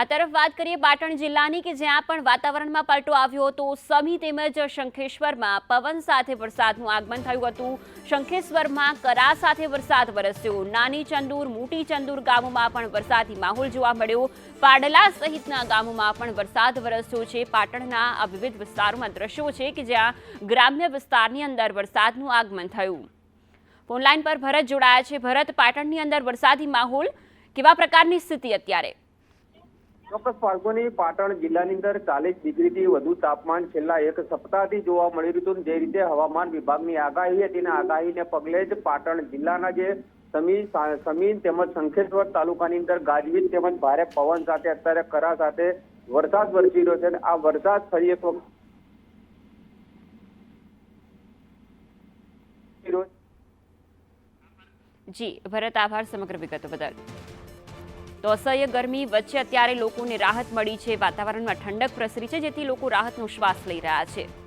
આ તરફ વાત કરીએ પાટણ જિલ્લાની કે જ્યાં પણ વાતાવરણમાં પલટો આવ્યો હતો, સમી તેમજ શંખેશ્વરમાં પવન સાથે વરસાદનું આગમન થયું હતું. શંખેશ્વરમાં કરા સાથે વરસાદ વરસ્યો. નાની ચંદુર, મોટી ચંદુર ગામોમાં પણ વરસાદી માહોલ જોવા મળ્યો. પાડલા સહિતના ગામોમાં પણ વરસાદ વરસ્યો છે. પાટણના આ વિવિધ વિસ્તારોમાં દ્રશ્યો છે કે જ્યાં ગ્રામ્ય વિસ્તારની અંદર વરસાદનું આગમન થયું. ફોનલાઈન પર ભરત જોડાયા છે. ભરત, પાટણની અંદર વરસાદી માહોલ કેવા પ્રકારની સ્થિતિ અત્યારે? ચોક્કસ ફાલ્ગુની પાટણ જિલ્લાની અંદર ચાલીસ ડિગ્રીથી વધુ તાપમાન છેલ્લા એક સપ્તાહથી જોવા મળી હતું જે રીતે હવામાન વિભાગની આગાહી હતી તેના આગાહીને પગલે જ પાટણ જિલ્લાના જે સમી સમીન તેમજ શંખેશ્વર તાલુકાની અંદર ગાજવીજ તેમજ ભારે પવન સાથે અત્યારે કરા સાથે વરસાદ વરસી રહ્યો છે આ વરસાદ ફરી એક વખત જી, ભરત, આભાર સમગ્ર વિગતો બદલ. તો અસહ્ય ગરમી વચ્ચે અત્યારે લોકોને રાહત મળી છે. વાતાવરણમાં ઠંડક પ્રસરી છે, જેથી લોકો રાહતનો શ્વાસ લઈ રહ્યા છે.